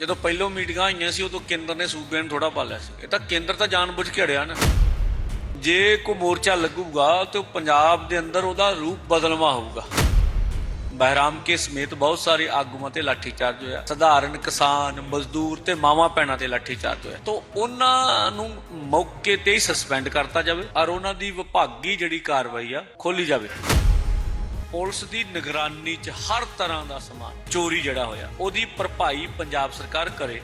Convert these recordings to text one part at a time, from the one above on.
ਜਦੋਂ ਪਹਿਲੋਂ ਮੀਟਿੰਗਾਂ ਹੋਈਆਂ ਸੀ, ਉਦੋਂ ਕੇਂਦਰ ਨੇ ਸੂਬਿਆਂ ਨੂੰ ਥੋੜਾ ਪਾਲਿਆ ਸੀ। ਇਹ ਤਾਂ ਕੇਂਦਰ ਤਾਂ ਜਾਣਬੁੱਝ ਕੇ ਅੜਿਆ ਨਾ। ਜੇ ਕੋ ਮੋਰਚਾ ਲੱਗੂਗਾ, ਤੇ ਉਹ ਪੰਜਾਬ ਦੇ ਅੰਦਰ ਉਹਦਾ ਰੂਪ ਬਦਲਵਾ ਹੋਊਗਾ। ਬਹਿਰਾਮ ਕੇ ਸਮੇਤ ਬਹੁਤ ਸਾਰੇ ਆਗੂਆਂ ਤੇ ਲਾਠੀਚਾਰਜ ਹੋਇਆ। ਸਧਾਰਨ ਕਿਸਾਨ, ਮਜ਼ਦੂਰ ਤੇ ਮਾਵਾਂ ਪੈਣਾ ਤੇ ਲਾਠੀਚਾਰਜ ਹੋਇਆ। ਤੋਂ ਉਹਨਾਂ ਨੂੰ ਮੌਕੇ ਤੇ ਹੀ ਸਸਪੈਂਡ ਕਰਤਾ ਜਾਵੇ, ਔਰ ਉਹਨਾਂ ਦੀ ਵਿਭਾਗੀ ਜਿਹੜੀ ਕਾਰਵਾਈ ਆ, ਖੋਲੀ ਜਾਵੇ। ਪੁਲਿਸ ਦੀ ਨਿਗਰਾਨੀ 'ਚ ਹਰ ਤਰ੍ਹਾਂ ਦਾ ਸਮਾਨ, ਚੋਰੀ ਜਿਹੜਾ ਹੋਇਆ, ਉਹਦੀ ਭਰਪਾਈ ਪੰਜਾਬ ਸਰਕਾਰ ਕਰੇ।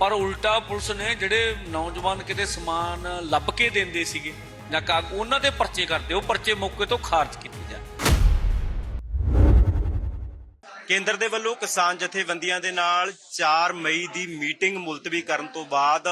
ਪਰ ਉਲਟਾ ਪੁਲਿਸ ਨੇ ਜਿਹੜੇ ਨੌਜਵਾਨ ਕਿਤੇ ਸਮਾਨ ਲੱਭ ਕੇ ਦਿੰਦੇ ਸੀਗੇ ਜਾਂ ਕਾ ਉਹਨਾਂ ਦੇ ਪਰਚੇ ਕਰਦੇ, ਉਹ ਪਰਚੇ ਮੌਕੇ ਤੋਂ ਖਾਰਜ ਕੀਤੇ ਜਾ ਕੇਂਦਰ ਦੇ ਵੱਲੋਂ ਕਿਸਾਨ ਜਥੇਬੰਦੀਆਂ ਦੇ ਨਾਲ 4 ਮਈ ਦੀ ਮੀਟਿੰਗ ਮੁਲਤਵੀ ਕਰਨ ਤੋਂ ਬਾਅਦ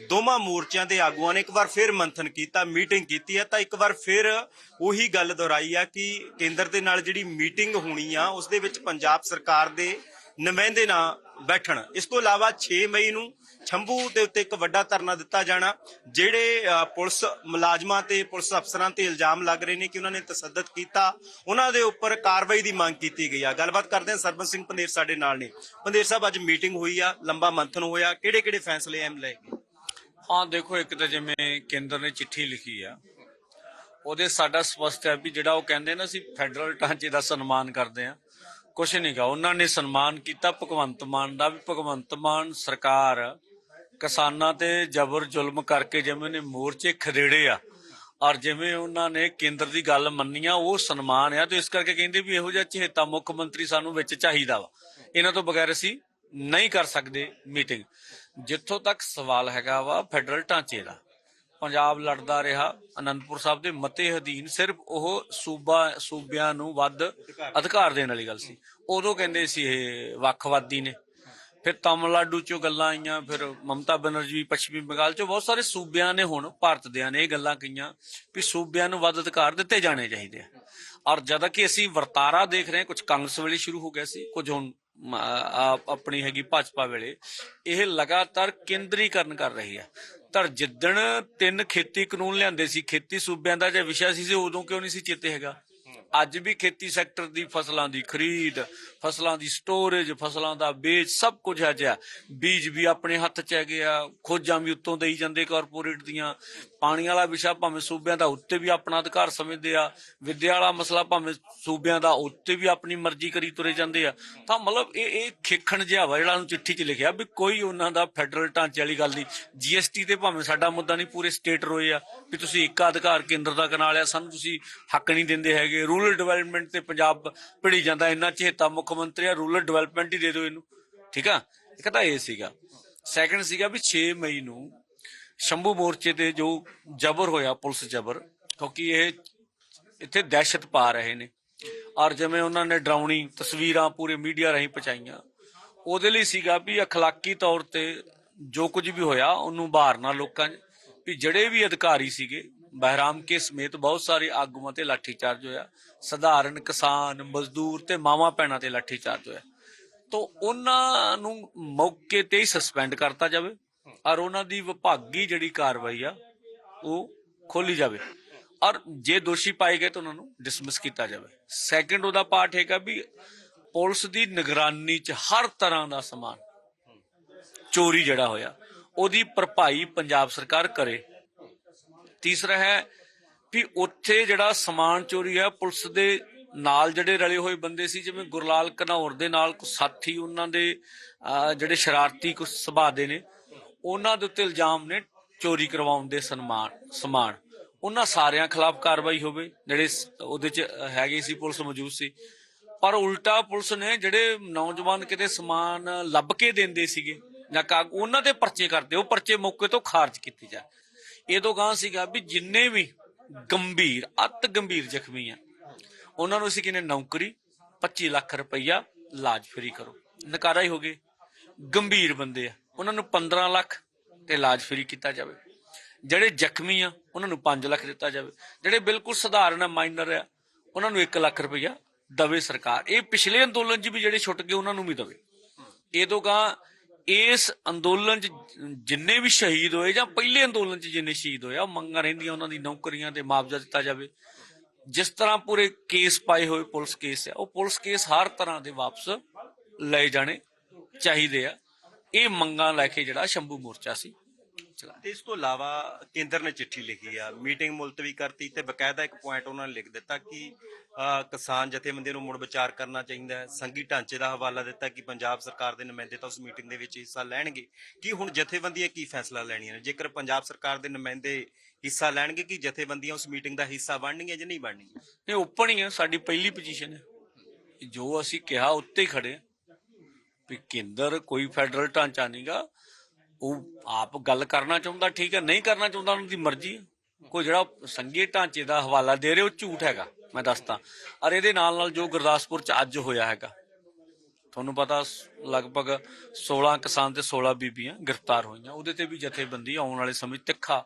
ਦੋਵਾਂ ਮੋਰਚਿਆਂ ਦੇ ਆਗੂਆਂ ਨੇ ਇੱਕ ਵਾਰ ਫਿਰ ਮੰਥਨ ਕੀਤਾ, ਮੀਟਿੰਗ ਕੀਤੀ ਹੈ, ਤਾਂ ਇੱਕ ਵਾਰ ਫਿਰ ਉਹੀ ਗੱਲ ਦੁਹਰਾਈ ਆ ਕਿ ਕੇਂਦਰ ਦੇ ਨਾਲ ਜਿਹੜੀ ਮੀਟਿੰਗ ਹੋਣੀ ਆ, ਉਸ ਦੇ ਵਿੱਚ ਪੰਜਾਬ ਸਰਕਾਰ ਦੇ ਨੁਮਾਇੰਦੇ ਨਾ ਬੈਠਣ। ਇਸ ਤੋਂ ਇਲਾਵਾ 6 ਮਈ ਨੂੰ ਛੰਭੂ ਦੇ ਉੱਤੇ ਇੱਕ ਵੱਡਾ ਧਰਨਾ ਦਿੱਤਾ ਜਾਣਾ, ਜਿਹੜੇ ਪੁਲਿਸ ਮੁਲਾਜ਼ਮਾਂ ਤੇ ਪੁਲਿਸ ਅਫਸਰਾਂ ਤੇ ਇਲਜ਼ਾਮ ਲੱਗ ਰਹੇ ਨੇ ਕਿ ਉਹਨਾਂ ਨੇ ਤਸੱਦਦ ਕੀਤਾ, ਉਹਨਾਂ ਦੇ ਉੱਪਰ ਕਾਰਵਾਈ ਦੀ ਮੰਗ ਕੀਤੀ ਗਈ ਆ। ਗੱਲਬਾਤ ਕਰਦੇ ਹਾਂ ਸਰਬਨ ਸਿੰਘ ਪੰਦੇਰ ਸਾਡੇ ਨਾਲ ਨੇ। ਪੰਦੇਰ ਸਾਹਿਬ, ਅੱਜ ਮੀਟਿੰਗ ਹੋਈ ਆ, ਲੰਬਾ ਮੰਥਨ ਹੋਇਆ ਕਿਹੜੇ ਕਿਹੜੇ ਫੈਸਲੇ ਐਮ ਲਏ ਗਏ ਹਾਂ ਦੇਖੋ ਇੱਕ ਤਾਂ ਜਿਵੇਂ ਕੇਂਦਰ ਨੇ ਚਿੱਠੀ ਲਿਖੀ ਆ, ਉਹਦੇ ਸਾਡਾ ਸਪਸ਼ਟ ਹੈ ਵੀ ਜਿਹੜਾ ਉਹ ਕਹਿੰਦੇ ਨਾ ਅਸੀਂ ਫੈਡਰਲ ਢਾਂਚੇ ਦਾ ਸਨਮਾਨ ਕਰਦੇ ਆ ਕੁਛ ਨਹੀਂ ਗਾ, ਉਹਨਾਂ ਨੇ ਸਨਮਾਨ ਕੀਤਾ ਭਗਵੰਤ ਮਾਨ ਦਾ ਵੀ। ਭਗਵੰਤ ਮਾਨ ਸਰਕਾਰ ਕਿਸਾਨਾਂ ਤੇ ਜ਼ਬਰ ਜ਼ੁਲਮ ਕਰਕੇ ਜਿਵੇਂ ਨੇ ਮੋਰਚੇ ਖਦੇੜੇ ਆ, ਔਰ ਜਿਵੇਂ ਉਹਨਾਂ ਨੇ ਕੇਂਦਰ ਦੀ ਗੱਲ ਮੰਨੀ ਆ, ਉਹ ਸਨਮਾਨ ਆ, ਤੇ ਇਸ ਕਰਕੇ ਕਹਿੰਦੇ ਵੀ ਇਹੋ ਜਿਹਾ ਚਹੇਤਾ ਮੁੱਖ ਮੰਤਰੀ ਸਾਨੂੰ ਵਿੱਚ ਚਾਹੀਦਾ ਵਾ। ਇਹਨਾਂ ਤੋਂ ਬਗੈਰ ਅਸੀਂ ਨਹੀਂ ਕਰ ਸਕਦੇ ਮੀਟਿੰਗ। ਜਿੱਥੋਂ ਤੱਕ ਸਵਾਲ ਹੈਗਾ ਵਾ ਫੈਡਰਲ ਢਾਂਚੇ ਦਾ। ਪੰਜਾਬ ਲੜਦਾ ਰਿਹਾ, ਅਨੰਦਪੁਰ ਸਾਹਿਬ ਦੇ ਮਤੇ ਅਧੀਨ ਸਿਰਫ ਉਹ ਸੂਬਾ, ਸੂਬਿਆਂ ਨੂੰ ਵੱਧ ਅਧਿਕਾਰ ਦੇਣ ਵਾਲੀ ਗੱਲ ਸੀ। ਉਦੋਂ ਕਹਿੰਦੇ ਸੀ ਇਹ ਵੱਖਵਾਦੀ ਨੇ। ਫਿਰ ਤਮਿਲਨਾਡੂ ਚੋਂ ਗੱਲਾਂ ਆਈਆਂ, ਫਿਰ ਮਮਤਾ ਬਨਰਜੀ ਪੱਛਮੀ ਬੰਗਾਲ ਚੋਂ ਬਹੁਤ ਸਾਰੇ ਸੂਬਿਆਂ ਨੇ ਹੁਣ ਭਾਰਤ ਦਿਆਂ ਨੇ ਇਹ ਗੱਲਾਂ ਕਹੀਆਂ ਵੀ ਸੂਬਿਆਂ ਨੂੰ ਵੱਧ ਅਧਿਕਾਰ ਦਿੱਤੇ ਜਾਣੇ ਚਾਹੀਦੇ ਆ। ਔਰ ਜਦ ਕਿ ਅਸੀਂ ਵਰਤਾਰਾ ਦੇਖ ਰਹੇ ਹਾਂ ਕੁਝ ਕਾਂਗਰਸ ਵੇਲੇ ਸ਼ੁਰੂ ਹੋ ਗਿਆ ਸੀ, ਕੁਝ ਹੁਣ ਆਪਣੀ ਹੈਗੀ ਭਾਜਪਾ ਵੇਲੇ, ਇਹ ਲਗਾਤਾਰ ਕੇਂਦਰੀਕਰਨ ਕਰ ਰਹੀ ਹੈ। ਤਾਂ ਜਿੱਦਣ ਤਿੰਨ ਖੇਤੀ ਕਾਨੂੰਨ ਲਿਆਂਦੇ ਸੀ, ਖੇਤੀ ਸੂਬਿਆਂ ਦਾ ਜੇ ਵਿਸ਼ਾ ਸੀ ਉਦੋਂ ਕਿਉਂ ਨਹੀਂ ਸੀ ਚੇਤੇ ਹੈਗਾ? ਅੱਜ ਵੀ ਖੇਤੀ ਸੈਕਟਰ ਦੀ ਫਸਲਾਂ ਦੀ ਖਰੀਦ, ਫਸਲਾਂ ਦੀ ਸਟੋਰੇਜ, ਫਸਲਾਂ ਦਾ ਵੇਚ, ਸਭ ਕੁਝ ਹੈ। ਜਿਆ ਬੀਜ ਵੀ ਆਪਣੇ ਹੱਥ 'ਚ ਹੈਗੇ ਆ, ਖੋਜਾਂ ਵੀ ਉੱਤੋਂ ਦੇਈ ਜਾਂਦੇ ਕਾਰਪੋਰੇਟ ਦੀਆਂ। ਪਾਣੀ ਵਾਲਾ ਵਿਸ਼ਾ ਭਾਵੇਂ ਸੂਬਿਆਂ ਦਾ, ਉੱਤੇ ਵੀ ਆਪਣਾ ਅਧਿਕਾਰ ਸਮਝਦੇ ਆ। ਵਿੱਦਿਆ ਵਾਲਾ ਮਸਲਾ ਭਾਵੇਂ ਸੂਬਿਆਂ ਦਾ, ਉੱਤੇ ਵੀ ਆਪਣੀ ਮਰਜ਼ੀ ਕਰੀ ਤੁਰੇ ਜਾਂਦੇ ਆ। ਤਾਂ ਮਤਲਬ ਇਹ ਇਹ ਖੇਖਣ ਜਿਹਾ ਵਾ, ਜਿਹੜਾ ਨੂੰ ਚਿੱਠੀ 'ਚ ਲਿਖਿਆ ਵੀ ਕੋਈ ਉਹਨਾਂ ਦਾ ਫੈਡਰਲ ਢਾਂਚੇ ਵਾਲੀ ਗੱਲ ਨਹੀਂ। ਜੀਐਸਟੀ ਤੇ ਭਾਵੇਂ ਸਾਡਾ ਮੁੱਦਾ ਨਹੀਂ, ਪੂਰੇ ਸਟੇਟ ਰੋਏ ਆ ਵੀ ਤੁਸੀਂ ਇੱਕ ਅਧਿਕਾਰ ਕੇਂਦਰ ਦਾ ਕਨਾਲ ਆ ਸਾਨੂੰ ਤੁਸੀਂ ਹੱਕ ਨਹੀਂ ਦਿੰਦੇ ਹੈਗੇ ਰੂਰਲ ਡਿਵੈਲਪਮੈਂਟ ਤੇ ਪੰਜਾਬ ਭਿੜੀ ਜਾਂਦਾ ਇੰਨਾ ਚਹੇਤਾ ਮੁੱਖ ਮੰਤਰੀ ਆ ਰੂਰਲ ਡਿਵੈਲਪਮੈਂਟ ਹੀ ਦੇ ਦਿਓ ਇਹਨੂੰ ਠੀਕ ਆ ਇੱਕ ਤਾਂ ਇਹ ਸੀਗਾ ਸੈਕੰਡ ਸੀਗਾ ਵੀ 6 ਮਈ ਨੂੰ ਸ਼ੰਭੂ ਮੋਰਚੇ ਤੇ ਜੋ ਜ਼ਬਰ ਹੋਇਆ ਪੁਲਿਸ ਜ਼ਬਰ ਕਿਉਂਕਿ ਇਹ ਇੱਥੇ ਦਹਿਸ਼ਤ ਪਾ ਰਹੇ ਨੇ ਔਰ ਜਿਵੇਂ ਉਹਨਾਂ ਨੇ ਡਰਾਉਣੀ ਤਸਵੀਰਾਂ ਪੂਰੇ ਮੀਡੀਆ ਰਾਹੀਂ ਪਹੁੰਚਾਈਆਂ ਉਹਦੇ ਲਈ ਸੀਗਾ ਵੀ اخلاقی ਤੌਰ ਤੇ ਜੋ ਕੁਝ ਵੀ ਹੋਇਆ ਉਹਨੂੰ ਬਾਹਰਨਾ ਲੋਕਾਂ 'ਚ ਵੀ ਜਿਹੜੇ ਵੀ ਅਧਿਕਾਰੀ ਸੀਗੇ ਬਹਿਰਾਮ ਕੇ ਸਮੇਤ ਬਹੁਤ ਸਾਰੇ ਆਗੂਆਂ ਤੇ ਲਾਠੀਚਾਰਜ ਹੋਇਆ। ਸਧਾਰਨ ਕਿਸਾਨ, ਮਜ਼ਦੂਰ ਤੇ ਮਾਵਾਂ ਪੈਣਾ ਤੇ ਲਾਠੀਚਾਰਜ ਹੋਇਆ। ਤੋਂ ਉਹਨਾਂ ਨੂੰ ਮੌਕੇ ਤੇ ਹੀ ਸਸਪੈਂਡ ਕਰਤਾ ਜਾਵੇ ਔਰ ਉਹਨਾਂ ਦੀ ਵਿਭਾਗੀ ਜਿਹੜੀ ਕਾਰਵਾਈ ਆ, ਉਹ ਖੋਲੀ ਜਾਵੇ। ਔਰ ਜੇ ਦੋਸ਼ੀ ਪਾਏ ਗਏ ਤਾਂ ਉਹਨਾਂ ਨੂੰ ਡਿਸਮਿਸ ਕੀਤਾ ਜਾਵੇ। ਸੈਕੰਡ ਉਹਦਾ ਪਾਰਟ ਹੈਗਾ ਵੀ ਪੁਲਿਸ ਦੀ ਨਿਗਰਾਨੀ 'ਚ ਹਰ ਤਰ੍ਹਾਂ ਦਾ ਸਮਾਨ, ਚੋਰੀ ਜਿਹੜਾ ਹੋਇਆ, ਉਹਦੀ ਭਰਪਾਈ ਪੰਜਾਬ ਸਰਕਾਰ ਕਰੇ। ਤੀਸਰਾ ਹੈ ਵੀ ਉੱਥੇ ਜਿਹੜਾ ਸਮਾਨ ਚੋਰੀ ਹੈ ਪੁਲਿਸ ਦੇ ਨਾਲ ਜਿਹੜੇ ਰਲੇ ਹੋਏ ਬੰਦੇ ਸੀ, ਜਿਵੇਂ ਗੁਰਲਾਲ ਘਨੌਰ ਦੇ ਨਾਲ ਕੁਝ ਸਾਥੀ ਉਹਨਾਂ ਦੇ ਜਿਹੜੇ ਸ਼ਰਾਰਤੀ ਕੁਝ ਸੁਭਾਅ ਦੇ ਨੇ, ਉਹਨਾਂ ਦੇ ਉੱਤੇ ਇਲਜ਼ਾਮ ਨੇ ਚੋਰੀ ਕਰਵਾਉਣ ਦੇ ਸਨਮਾਨ, ਸਮਾਨ। ਉਹਨਾਂ ਸਾਰਿਆਂ ਖਿਲਾਫ ਕਾਰਵਾਈ ਹੋਵੇ, ਜਿਹੜੇ ਉਹਦੇ ਚ ਹੈਗੇ ਸੀ, ਪੁਲਿਸ ਮੌਜੂਦ ਸੀ। ਪਰ ਉਲਟਾ ਪੁਲਿਸ ਨੇ ਜਿਹੜੇ ਨੌਜਵਾਨ ਕਿਤੇ ਸਮਾਨ ਲੱਭ ਕੇ ਦਿੰਦੇ ਸੀਗੇ ਜਾਂ ਕਾ ਉਹਨਾਂ ਦੇ ਪਰਚੇ ਕਰਦੇ, ਉਹ ਪਰਚੇ ਮੌਕੇ ਤੋਂ ਖਾਰਜ ਕੀਤੇ ਜਾ ਇਹ ਤੋਂ ਗਾਂ ਸੀਗਾ ਵੀ ਜਿੰਨੇ ਵੀ ਗੰਭੀਰ, ਅਤ ਗੰਭੀਰ ਜ਼ਖਮੀ ਆ, ਉਹਨਾਂ ਨੂੰ ਅਸੀਂ ਕਿਨੇ ਨੌਕਰੀ 25 ਲੱਖ ਰੁਪਈਆ ਇਲਾਜ ਫ੍ਰੀ ਕਰੋ। ਨਕਾਰਾ ਹੀ ਹੋ ਗਏ। ਗੰਭੀਰ ਬੰਦੇ ਆ। ਉਹਨਾਂ ਨੂੰ 15 ਲੱਖ ਤੇ ਇਲਾਜ ਫਰੀ ਕੀਤਾ ਜਾਵੇ। ਜਿਹੜੇ ਜ਼ਖਮੀ ਆ, ਉਹਨਾਂ ਨੂੰ 5 ਲੱਖ ਦਿੱਤਾ ਜਾਵੇ। ਜਿਹੜੇ ਬਿਲਕੁਲ ਸਧਾਰਨ ਆ ਮਾਈਨਰ ਆ, ਉਹਨਾਂ ਨੂੰ 1 ਲੱਖ ਰੁਪਈਆ ਦਵੇ ਸਰਕਾਰ। ਇਹ ਪਿਛਲੇ ਅੰਦੋਲਨ 'ਚ ਵੀ ਜਿਹੜੇ ਛੁੱਟ ਗਏ, ਉਹਨਾਂ ਨੂੰ ਵੀ ਦਵੇ। ਇਹ ਤੋਂ ਗਾਂ ਇਸ ਅੰਦੋਲਨ 'ਚ ਜਿੰਨੇ ਵੀ ਸ਼ਹੀਦ ਹੋਏ ਜਾਂ ਪਹਿਲੇ ਅੰਦੋਲਨ 'ਚ ਜਿੰਨੇ ਸ਼ਹੀਦ ਹੋਏ ਆ ਉਹ ਮੰਗਾਂ ਰਹਿੰਦੀਆਂ ਉਹਨਾਂ ਦੀ ਨੌਕਰੀਆਂ ਤੇ ਮੁਆਵਜ਼ਾ ਦਿੱਤਾ ਜਾਵੇ। ਜਿਸ ਤਰ੍ਹਾਂ ਪੂਰੇ ਕੇਸ ਪਾਏ ਹੋਏ ਪੁਲਿਸ ਕੇਸ ਆ, ਉਹ ਪੁਲਿਸ ਕੇਸ ਹਰ ਤਰ੍ਹਾਂ ਦੇ ਵਾਪਸ ਲਏ ਜਾਣੇ ਚਾਹੀਦੇ ਆ। ਇਹ ਮੰਗਾਂ ਲੈ ਕੇ ਜਿਹੜਾ ਸ਼ੰਭੂ ਮੋਰਚਾ ਸੀ ਚਲਾ ਤੇ ਇਸ ਤੋਂ ਇਲਾਵਾ ਕੇਂਦਰ ਨੇ ਚਿੱਠੀ ਲਿਖੀ ਆ ਮੀਟਿੰਗ ਮੁਲਤਵੀ ਕਰਤੀ ਤੇ ਬਕਾਇਦਾ ਇੱਕ ਪੁਆਇੰਟ ਉਹਨਾਂ ਨੇ ਲਿਖ ਦਿੱਤਾ ਕਿ ਕਿਸਾਨ ਜਥੇਬੰਦੀਆਂ ਨੂੰ ਮੁੜ ਵਿਚਾਰ ਕਰਨਾ ਚਾਹੀਦਾ ਹੈ। ਸੰਘੀ ਢਾਂਚੇ ਦਾ ਹਵਾਲਾ ਦਿੱਤਾ ਕਿ ਪੰਜਾਬ ਸਰਕਾਰ ਦੇ ਨੁਮਾਇੰਦੇ ਤਾਂ ਉਸ ਮੀਟਿੰਗ ਦੇ ਵਿੱਚ ਹਿੱਸਾ ਲੈਣਗੇ। ਕੀ ਹੁਣ ਜਥੇਬੰਦੀਆਂ ਕੀ ਫੈਸਲਾ ਲੈਣੀਆਂ ਨੇ? ਜੇਕਰ ਪੰਜਾਬ ਸਰਕਾਰ ਦੇ ਨੁਮਾਇੰਦੇ ਹਿੱਸਾ ਲੈਣਗੇ ਕਿ ਜਥੇਬੰਦੀਆਂ ਉਸ ਮੀਟਿੰਗ ਦਾ ਹਿੱਸਾ ਬਣਨਗੀਆਂ ਜਾਂ ਨਹੀਂ ਬਣਨਗੀਆਂ? ਇਹ ਓਪਨ ਹੀ ਆ ਸਾਡੀ ਪਹਿਲੀ ਪੋਜੀਸ਼ਨ ਹੈ। ਜੋ ਅਸੀਂ ਕਿਹਾ ਉੱਤੇ ਹੀ ਖੜੇ ਵੀ ਕੇਂਦਰ ਕੋਈ ਫੈਡਰਲ ਢਾਂਚਾ ਨਹੀਂਗਾ ਉਹ ਆਪ ਗੱਲ ਕਰਨਾ ਚਾਹੁੰਦਾ, ਠੀਕ ਹੈ, ਨਹੀਂ ਕਰਨਾ ਚਾਹੁੰਦਾ ਉਹਨਾਂ ਦੀ ਮਰਜ਼ੀ ਕੋਈ ਜਿਹੜਾ ਸੰਘੀ ਢਾਂਚੇ ਦਾ ਹਵਾਲਾ ਦੇ ਰਹੇ, ਉਹ ਝੂਠ ਹੈਗਾ, ਮੈਂ ਦੱਸਦਾ। ਔਰ ਇਹਦੇ ਨਾਲ ਨਾਲ ਜੋ ਗੁਰਦਾਸਪੁਰ ਚ ਅੱਜ ਹੋਇਆ ਹੈਗਾ, ਤੁਹਾਨੂੰ ਪਤਾ ਲਗਭਗ 16 ਕਿਸਾਨ ਤੇ 16 ਬੀਬੀਆਂ ਗ੍ਰਿਫਤਾਰ ਹੋਈਆਂ। ਉਹਦੇ ਤੇ ਵੀ ਜਥੇਬੰਦੀ ਆਉਣ ਵਾਲੇ ਸਮੇਂ ਤਿੱਖਾ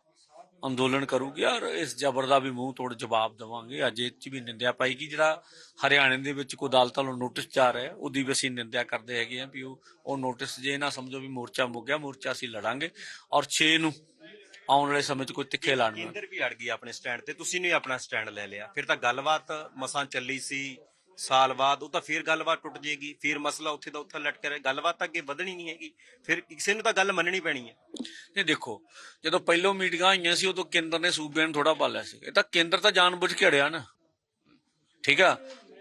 ਅੰਦੋਲਨ ਕਰੂਗੀ ਔਰ ਇਸ ਜ਼ਬਰ ਦਾ ਵੀ ਮੂੰਹ ਤੋੜ ਜਵਾਬ ਦੇਵਾਂਗੇ। ਅੱਜ ਇਹ 'ਚ ਵੀ ਨਿੰਦਿਆ ਪਾਈ ਕਿ ਜਿਹੜਾ ਹਰਿਆਣੇ ਦੇ ਵਿੱਚ ਕੋਈ ਅਦਾਲਤ ਵੱਲੋਂ ਨੋਟਿਸ ਜਾ ਰਿਹਾ ਉਹਦੀ ਵੀ ਅਸੀਂ ਨਿੰਦਿਆ ਕਰਦੇ ਹੈਗੇ ਆ ਵੀ ਉਹ ਉਹ ਨੋਟਿਸ ਜੇ ਨਾ ਸਮਝੋ ਵੀ ਮੋਰਚਾ ਮੁੱਕ ਗਿਆ, ਮੋਰਚਾ ਅਸੀਂ ਲੜਾਂਗੇ ਔਰ 6 ਨੂੰ ਆਉਣ ਵਾਲੇ ਸਮੇਂ 'ਚ ਕੋਈ ਤਿੱਖੇ ਲਾਣ ਕੇਂਦਰ ਵੀ ਅੜ ਗਈ ਆਪਣੇ ਸਟੈਂਡ ਤੇ, ਤੁਸੀਂ ਨਹੀਂ ਆਪਣਾ ਸਟੈਂਡ ਲੈ ਲਿਆ। ਫਿਰ ਤਾਂ ਗੱਲਬਾਤ ਮਸਾਂ ਚੱਲੀ ਸੀ ਸਾਲ ਬਾਅਦ ਉਹ ਤਾਂ ਫਿਰ ਗੱਲਬਾਤ ਟੁੱਟ ਜਾਏਗੀ, ਫਿਰ ਮਸਲਾ ਉੱਥੇ ਦਾ ਉੱਥੇ ਲਟਕ ਰਿਹਾ, ਗੱਲਬਾਤ ਤਾਂ ਅੱਗੇ ਵਧਣੀ ਨਹੀਂ ਹੈਗੀ, ਫਿਰ ਕਿਸੇ ਨੂੰ ਤਾਂ ਗੱਲ ਮੰਨਣੀ ਪੈਣੀ ਹੈ। ਇਹ ਦੇਖੋ, ਜਦੋਂ ਪਹਿਲੋਂ ਮੀਟਿੰਗਾਂ ਹੋਈਆਂ ਸੀ, ਉਦੋਂ ਕੇਂਦਰ ਨੇ ਸੂਬਿਆਂ ਨੂੰ ਥੋੜਾ ਪਾਲਿਆ ਸੀ। ਇਹ ਤਾਂ ਕੇਂਦਰ ਤਾਂ ਜਾਣਬੁੱਝ ਕੇ ਅੜਿਆ ਨਾ। ਠੀਕ ਆ?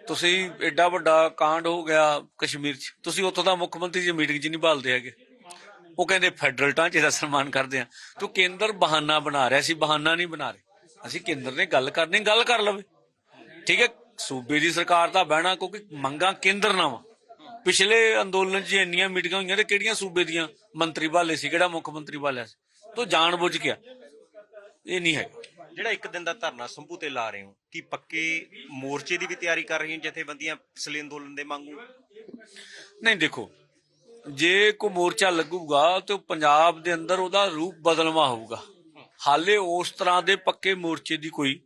ਤੁਸੀਂ ਐਡਾ ਵੱਡਾ ਕਾਂਡ ਹੋ ਗਿਆ ਕਸ਼ਮੀਰ 'ਚ। ਤੁਸੀਂ ਉੱਥੋਂ ਦਾ ਮੁੱਖ ਮੰਤਰੀ ਜੀ ਮੀਟਿੰਗ 'ਚ ਨਹੀਂ ਭਾਲਦੇ ਹੈਗੇ। ਉਹ ਕਹਿੰਦੇ ਫੈਡਰਲ ਢਾਂਚੇ ਦਾ ਸਨਮਾਨ ਕਰਦੇ ਆ। ਤੂੰ ਕੇਂਦਰ ਬਹਾਨਾ ਬਣਾ ਰਿਹਾ ਸੀ, ਬਹਾਨਾ ਨਹੀਂ ਬਣਾ ਰਹੇ। ਅਸੀਂ ਕੇਂਦਰ ਨੇ ਗੱਲ ਕਰਨੀ, ਗੱਲ ਕਰ ਲਵੇ। ਠੀਕ ਹੈ? ਸੂਬੇ ਦੀ ਸਰਕਾਰ ਦਾ ਬਹਿਣਾ ਕਿਉਂਕਿ ਮੰਗਾਂ ਕੇਂਦਰ ਨਾਲ ਪਿਛਲੇ ਅੰਦੋਲਨ 'ਚ ਇੰਨੀਆਂ ਮੀਟਿੰਗਾਂ ਹੋਈਆਂ ਤੇ ਕਿਹੜੀਆਂ ਸੂਬੇ ਦੀਆਂ? ਮੰਤਰੀ ਭਾਲੇ ਸੀ ਕਿਹੜਾ ਮੁੱਖ ਮੰਤਰੀ ਭਾਲਿਆ ਸੀ? ਤੋ ਜਾਣ ਬੁੱਝ ਗਿਆ ਇਹ ਨਹੀਂ ਹੈ ਜਿਹੜਾ ਇੱਕ ਦਿਨ ਦਾ ਧਰਨਾ ਸੰਭੂ ਤੇ ਲਾ ਰਹੇ ਹੋ ਕੀ ਪੱਕੇ ਮੋਰਚੇ ਦੀ ਵੀ ਤਿਆਰੀ ਕਰ ਰਹੀਆਂ ਜਥੇਬੰਦੀਆਂ ਪਿਛਲੇ ਅੰਦੋਲਨ ਦੇ ਵਾਂਗੂ? ਨਹੀਂ ਦੇਖੋ ਜੇ ਕੋ ਮੋਰਚਾ ਲੱਗੂਗਾ ਤੇ ਪੰਜਾਬ ਦੇ ਅੰਦਰ ਉਹਦਾ ਰੂਪ ਬਦਲਵਾ ਹੋਊਗਾ। ਹਾਲੇ ਉਸ ਤਰ੍ਹਾਂ ਦੇ ਪੱਕੇ ਮੋਰਚੇ ਦੀ ਕੋਈ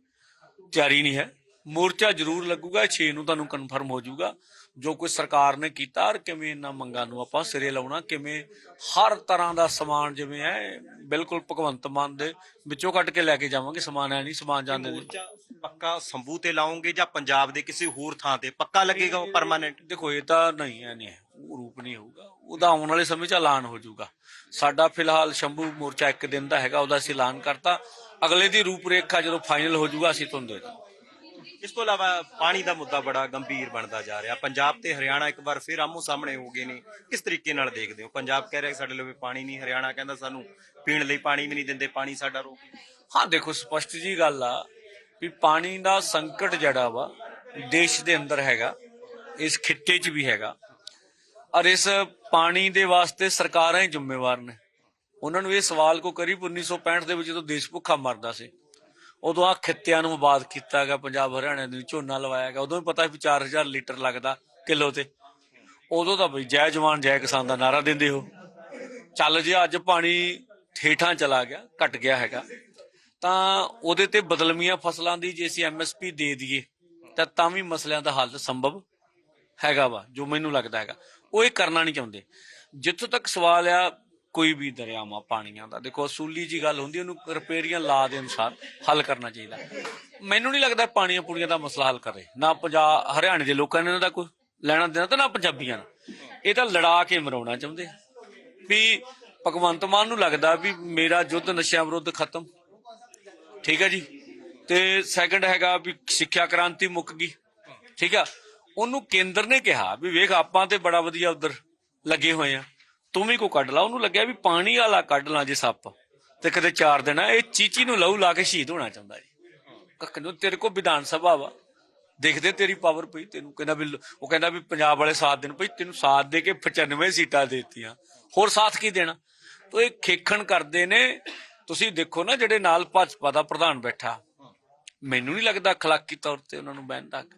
ਤਿਆਰੀ ਨਹੀਂ ਹੈ। ਮੋਰਚਾ ਜ਼ਰੂਰ ਲੱਗੂਗਾ 6 ਨੂੰ ਤੁਹਾਨੂੰ ਕਨਫਰਮ ਹੋ ਜਾਊਗਾ। ਜੋ ਕੋਈ ਸਰਕਾਰ ਨੇ ਕੀਤਾ ਔਰ ਕਿਵੇਂ ਇਹਨਾਂ ਮੰਗਾਂ ਨੂੰ ਆਪਾਂ ਸਿਰੇ ਲਾਉਣਾ ਕਿਵੇਂ ਹਰ ਤਰ੍ਹਾਂ ਦਾ ਸਮਾਨ ਜਿਵੇਂ ਹੈ ਬਿਲਕੁਲ ਭਗਵੰਤ ਮਾਨ ਦੇ ਵਿੱਚੋਂ ਕੱਢ ਕੇ ਲੈ ਕੇ ਜਾਵਾਂਗੇ ਸਮਾਨ ਹੈ ਨਹੀਂ ਸਮਾਨ ਜਾਂਦੇ ਨੇ। ਪੱਕਾ ਸੰਭੂ ਤੇ ਲਾਉਂਗੇ ਜਾਂ ਪੰਜਾਬ ਦੇ ਕਿਸੇ ਹੋਰ ਥਾਂ ਤੇ? ਪੱਕਾ ਲੱਗੇਗਾ ਉਹ ਪਰਮਾਨੈਂਟ ਦੇਖੋ ਇਹ ਤਾਂ ਨਹੀਂ ਹੈ ਨਹੀਂ ਰੂਪ ਨਹੀਂ ਹੋਊਗਾ। ਉਹਦਾ ਆਉਣ ਵਾਲੇ ਸਮੇਂ 'ਚ ਐਲਾਨ ਹੋ ਜਾਊਗਾ। ਸਾਡਾ ਫਿਲਹਾਲ ਸ਼ੰਭੂ ਮੋਰਚਾ ਇੱਕ ਦਿਨ ਦਾ ਹੈਗਾ ਉਹਦਾ ਅਸੀਂ ਐਲਾਨ ਕਰਤਾ। ਅਗਲੇ ਦੀ ਰੂਪਰੇਖਾ ਜਦੋਂ ਫਾਈਨਲ ਹੋ ਜਾਊਗਾ ਅਸੀਂ ਤੁਹਾਨੂੰ ਦੇ ਦਾਂਗੇ ਇਸ ਤੋਂ ਇਲਾਵਾ ਪਾਣੀ ਦਾ ਮੁੱਦਾ ਬੜਾ ਗੰਭੀਰ ਬਣਦਾ ਜਾ ਰਿਹਾ। ਪੰਜਾਬ ਤੇ ਹਰਿਆਣਾ ਇੱਕ ਵਾਰ ਫਿਰ ਆਮੋ ਸਾਹਮਣੇ ਹੋ ਗਏ ਨੇ। ਕਿਸ ਤਰੀਕੇ ਨਾਲ ਦੇਖਦੇ ਹੋ? ਪੰਜਾਬ ਕਹਿ ਰਿਹਾ ਸਾਡੇ ਲਈ ਪਾਣੀ ਨਹੀਂ, ਹਰਿਆਣਾ ਕਹਿੰਦਾ ਸਾਨੂੰ ਪੀਣ ਲਈ ਪਾਣੀ ਵੀ ਨਹੀਂ ਦਿੰਦੇ, ਪਾਣੀ ਸਾਡਾ ਰੋਕ ਹਾਂ, ਦੇਖੋ, ਸਪਸ਼ਟ ਜੀ ਗੱਲ ਆ ਵੀ ਪਾਣੀ ਦਾ ਸੰਕਟ ਜਿਹੜਾ ਵਾ, ਦੇਸ਼ ਦੇ ਅੰਦਰ ਹੈਗਾ, ਇਸ ਖਿੱਤੇ 'ਚ ਵੀ ਹੈਗਾ। ਔਰ ਇਸ ਪਾਣੀ ਦੇ ਵਾਸਤੇ ਸਰਕਾਰਾਂ ਹੀ ਜ਼ਿੰਮੇਵਾਰ ਨੇ। ਉਹਨਾਂ ਨੂੰ ਇਹ ਸਵਾਲ ਕੋ ਕਰੀਬ 1965 ਦੇ ਵਿੱਚ ਜਦੋਂ ਦੇਸ਼ ਭੁੱਖਾ ਮਰਦਾ ਸੀ। ਉਦੋਂ ਆ ਖਿੱਤਿਆਂ ਨੂੰ ਆਬਾਦ ਕੀਤਾ ਗਿਆ, ਪੰਜਾਬ ਹਰਿਆਣਾ ਨੂੰ ਝੋਨਾ ਲਵਾਇਆ ਗਿਆ। ਉਦੋਂ ਵੀ ਪਤਾ ਵੀ 4000 ਲੀਟਰ ਲੱਗਦਾ ਕਿਲੋ ਤੇ। ਉਦੋਂ ਤਾਂ ਬਈ ਜੈ ਜਵਾਨ, ਜੈ ਕਿਸਾਨ ਦਾ ਨਾਰਾ ਦਿੰਦੇ ਹੋ। ਚੱਲ ਜੇ ਅੱਜ ਪਾਣੀ ਠੇਠਾਂ ਚਲਾ ਗਿਆ, ਘਟ ਗਿਆ ਹੈਗਾ, ਤਾਂ ਉਹਦੇ ਤੇ ਬਦਲਮੀਆਂ ਫਸਲਾਂ ਦੀ ਜੇ ਅਸੀਂ ਐਮਐਸਪੀ ਦੇ ਦਈਏ, ਤਾਂ ਤਾਂ ਵੀ ਮਸਲਿਆਂ ਦਾ ਹੱਲ ਸੰਭਵ ਹੈਗਾ ਵਾ, ਜੋ ਮੈਨੂੰ ਲੱਗਦਾ ਹੈਗਾ। ਉਹ ਇਹ ਕਰਨਾ ਨਹੀਂ ਚਾਹੁੰਦੇ। ਜਿੱਥੋਂ ਤੱਕ ਸਵਾਲ ਆ ਕੋਈ ਵੀ ਦਰਿਆਵਾਂ, ਪਾਣੀਆਂ ਦਾ। ਦੇਖੋ, ਅਸੂਲੀ ਜੀ ਗੱਲ ਹੁੰਦੀ, ਉਹਨੂੰ ਰਿਪੇਰੀਆਂ ਲਾ ਦੇ ਅਨੁਸਾਰ ਹੱਲ ਕਰਨਾ ਚਾਹੀਦਾ। ਮੈਨੂੰ ਨਹੀਂ ਲੱਗਦਾ ਪਾਣੀਆਂ ਪੂਣੀਆਂ ਦਾ ਮਸਲਾ ਹੱਲ ਕਰੇ। ਨਾ ਪੰਜਾਬ ਹਰਿਆਣੇ ਦੇ ਲੋਕਾਂ ਨੇ ਇਹਨਾਂ ਦਾ ਕੋਈ ਲੈਣਾ ਦੇਣਾ ਤੇ ਨਾ ਪੰਜਾਬੀਆਂ ਨੇ ਇਹ ਤਾਂ ਲੜਾ ਕੇ ਮਰਾਉਣਾ ਚਾਹੁੰਦੇ ਵੀ ਭਗਵੰਤ ਮਾਨ ਨੂੰ ਲੱਗਦਾ ਵੀ ਮੇਰਾ ਯੁੱਧ ਨਸ਼ਿਆਂ ਵਿਰੁੱਧ ਖਤਮ। ਠੀਕ ਹੈ ਜੀ? ਤੇ ਸੈਕੰਡ ਹੈਗਾ ਵੀ ਸਿੱਖਿਆ ਕ੍ਰਾਂਤੀ ਮੁੱਕ ਗਈ। ਠੀਕ ਆ? ਉਹਨੂੰ ਕੇਂਦਰ ਨੇ ਕਿਹਾ ਵੀ ਵੇਖ, ਆਪਾਂ ਤੇ ਬੜਾ ਵਧੀਆ ਉਧਰ ਲੱਗੇ ਹੋਏ ਆ। ਤੂੰ ਵੀ ਕੋ ਕੱਢ ਲਾ, ਉਹਨੂੰ ਲੱਗਿਆ ਵੀ ਪਾਣੀ ਵਾਲਾ ਕੱਢ ਲਾ ਜੇ ਸੱਪ। ਤੇ ਕਦੇ ਚਾਰ ਦੇਣਾ ਇਹ ਚੀਚੀ ਨੂੰ ਲਹੂ ਲਾ ਕੇ ਸ਼ਹੀਦ ਹੋਣਾ ਚਾਹੁੰਦਾ ਜੀ। ਕੱਖ ਨੂੰ ਤੇਰੇ ਕੋ ਵਿਧਾਨ ਸਭਾ ਵਾ। ਦੇਖਦੇ ਤੇਰੀ ਪਾਵਰ ਪਈ, ਤੈਨੂੰ ਕਹਿੰਦਾ ਵੀ ਉਹ ਕਹਿੰਦਾ ਵੀ ਪੰਜਾਬ ਵਾਲੇ ਸਾਥ ਦੇਣ ਪਈ, ਤੈਨੂੰ ਸਾਥ ਦੇ ਕੇ 95 ਸੀਟਾਂ ਦੇਤੀਆਂ। ਹੋਰ ਸਾਥ ਕੀ ਦੇਣਾ? ਤੋ ਇਹ ਖੇਖਣ ਕਰਦੇ ਨੇ, ਤੁਸੀਂ ਦੇਖੋ ਨਾ ਜਿਹੜੇ ਨਾਲ ਭਾਜਪਾ ਦਾ ਪ੍ਰਧਾਨ ਬੈਠਾ। ਮੈਨੂੰ ਨਹੀਂ ਲੱਗਦਾ ਅਖਲਾਕੀ ਤੌਰ ਤੇ ਉਹਨਾਂ ਨੂੰ ਬਹਿਣ ਤੱਕ।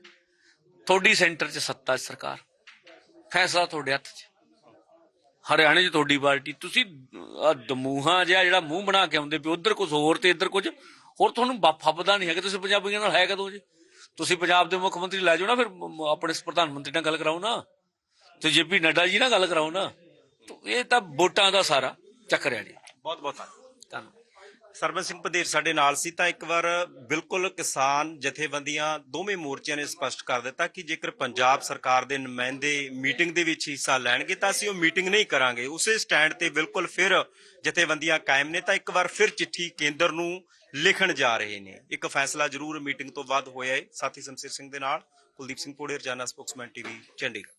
ਤੁਹਾਡੀ ਸੈਂਟਰ 'ਚ ਸੱਤਾ ਸਰਕਾਰ। ਫੈਸਲਾ ਤੁਹਾਡੇ ਹੱਥ 'ਚ। ਹਰਿਆਣੇ 'ਚ ਤੁਹਾਡੀ ਪਾਰਟੀ ਤੁਸੀਂ ਆਹ ਦਮੂਹਾ ਜਿਹਾ ਜਿਹੜਾ ਮੂੰਹ ਬਣਾ ਕੇ ਆਉਂਦੇ ਵੀ ਉਧਰ ਕੁਝ ਹੋਰ ਤੇ ਇੱਧਰ ਕੁਝ ਹੋਰ ਤੁਹਾਨੂੰ ਪਤਾ ਨਹੀਂ ਹੈ ਕਿ ਤੁਸੀਂ ਪੰਜਾਬੀਆਂ ਨਾਲ ਹੈ ਕਦੋਂ ਜੀ? ਤੁਸੀਂ ਪੰਜਾਬ ਦੇ ਮੁੱਖ ਮੰਤਰੀ ਲੈ ਜਾਓ ਨਾ ਫਿਰ ਆਪਣੇ ਪ੍ਰਧਾਨ ਮੰਤਰੀ ਨਾਲ ਗੱਲ ਕਰਾਓ ਨਾ। ਤੇ ਜੇਪੀ ਨੱਡਾ ਜੀ ਨਾਲ ਗੱਲ ਕਰਾਓ ਨਾ ਇਹ ਤਾਂ ਵੋਟਾਂ ਦਾ ਸਾਰਾ ਚੱਕਰ ਹੈ ਜੀ। ਬਹੁਤ ਬਹੁਤ ਧੰਨਵਾਦ। ਧੰਨਵਾਦ ਸਰਬਨ ਸਿੰਘ ਪਦੇਰ ਸਾਡੇ ਨਾਲ ਸੀ, ਤਾਂ ਇੱਕ ਵਾਰ ਬਿਲਕੁਲ ਕਿਸਾਨ ਜਥੇਬੰਦੀਆਂ ਦੋਵੇਂ ਮੋਰਚਿਆਂ ਨੇ ਸਪਸ਼ਟ ਕਰ ਦਿੱਤਾ ਕਿ ਜੇਕਰ ਪੰਜਾਬ ਸਰਕਾਰ ਦੇ ਨੁਮਾਇੰਦੇ ਮੀਟਿੰਗ ਦੇ ਵਿੱਚ ਹਿੱਸਾ ਲੈਣਗੇ, ਤਾਂ ਅਸੀਂ ਉਹ ਮੀਟਿੰਗ ਨਹੀਂ ਕਰਾਂਗੇ। ਉਸੇ ਸਟੈਂਡ ਤੇ ਬਿਲਕੁਲ ਫਿਰ ਜਥੇਬੰਦੀਆਂ ਕਾਇਮ ਨੇ, ਤਾਂ ਇੱਕ ਵਾਰ ਫਿਰ ਚਿੱਠੀ ਕੇਂਦਰ ਨੂੰ ਲਿਖਣ ਜਾ ਰਹੇ ਨੇ। ਇੱਕ ਫੈਸਲਾ ਜ਼ਰੂਰ ਮੀਟਿੰਗ ਤੋਂ ਬਾਅਦ ਹੋਇਆ ਹੈ ਸਾਥੀ ਸ਼ਮਸ਼ੇਰ ਸਿੰਘ ਦੇ ਨਾਲ ਕੁਲਦੀਪ ਸਿੰਘ ਪੋੜੇ ਰਜਾਨਾ ਸਪੋਕਸਮੈਨ ਟੀਵੀ, ਚੰਡੀਗੜ੍ਹ।